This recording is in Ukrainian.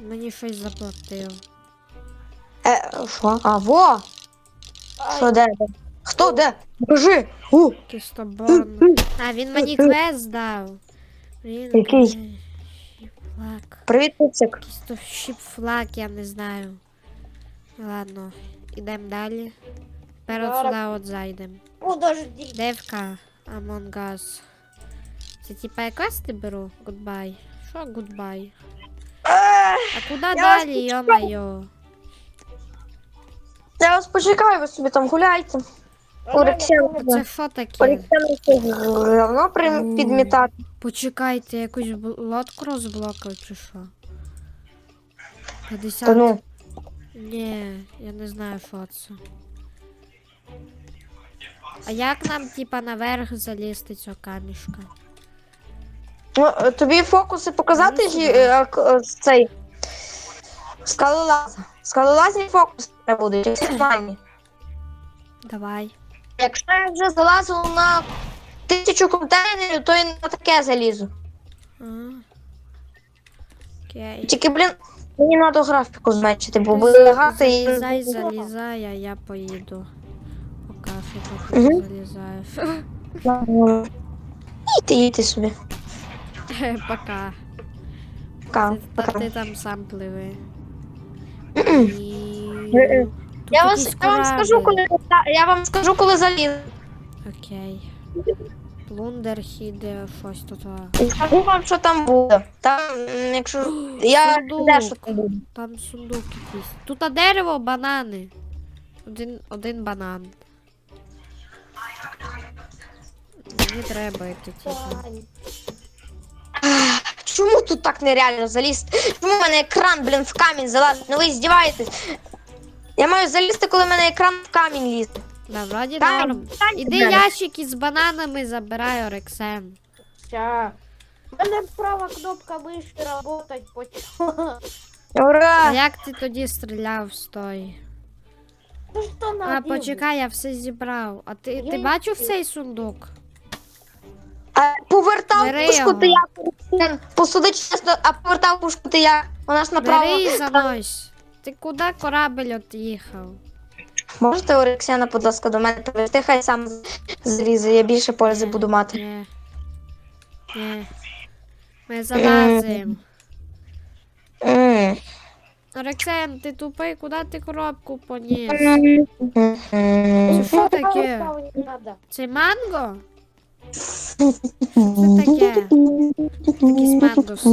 Мені щось заплатив. Е, що? А, во! Що, де? Хто, де? Покажи! У! А, він мені квест дав. Він Який? Флаг. Привіт, Пупсик. Кістощіп флаг, я не знаю. Ладно, ідемо далі. Перед Зараз. сюди от зайдемо. Подожди. Девка, Among Us. Це типа я квести беру? Goodbye. Що goodbye? А куди вас далі, йо-моє? Я вас почекаю, ви собі там гуляйте. Олексій, Це що таке? Олександр равно при- підмітати. Почекайте, якусь бл- лодку розблокав чи що? 50. Та ну, Ні, я не знаю, що це. А як нам, типа, наверх залізти цього камішка? ну, е, тобі фокуси показати Ну, ж, е, к- е, цей скалолаз. Скалолазні фокуси треба як всі знані. Давай. Якщо я вже залазив на тисячу контейнерів, то і на таке залізу. А. Окей. Тільки, блін, мені треба графіку зменшити, бо Ти буде лягати і. Залізай, залізай, а я поїду. Поки що поки Мгм. ти залізаєш. Їдьте, їдьте собі. Пока. Пока, Ти, та пока. ти там сам пливи. Я, якийсь я вам скажу, корабль. коли я вам скажу, коли заліз. Окей. Плундер хіде щось тут. а. Скажу вам, що там буде. Там, м, якщо я сундук. де що там буде. Там сундук якийсь. Тут а дерево, банани. Один, один банан. Мені треба йти типу. Чому тут так нереально залізти? Чому в мене екран, блін, в камінь залазить? Ну ви здіваєтесь. Я маю залізти, коли в мене екран в камінь лізе. Да, вроді Та, норм. та, Іди та. ящики з бананами забирай, Орексен. Ща. У мене права кнопка мишки работать почала. А Ура! як ти тоді стріляв стой? Ну що на А, почекай, я все зібрав. А ти, ти бачив цей сундук? А, повертав Бери пушку його. ти як? Блін, Посуди чесно, а повертав пушку ти як? Вона ж направо. Бери і занось. Ти куди корабль от'їхав? Можете Орексіана, будь ласка, до мене привезти, хай сам залізе, я більше пользи буду мати. Ні. Ні. Ми залазимо. М. Ти тупий, куди ти коробку поніс? Мгм. Це що таке? Це манго? Що це таке? Якийсь мангус.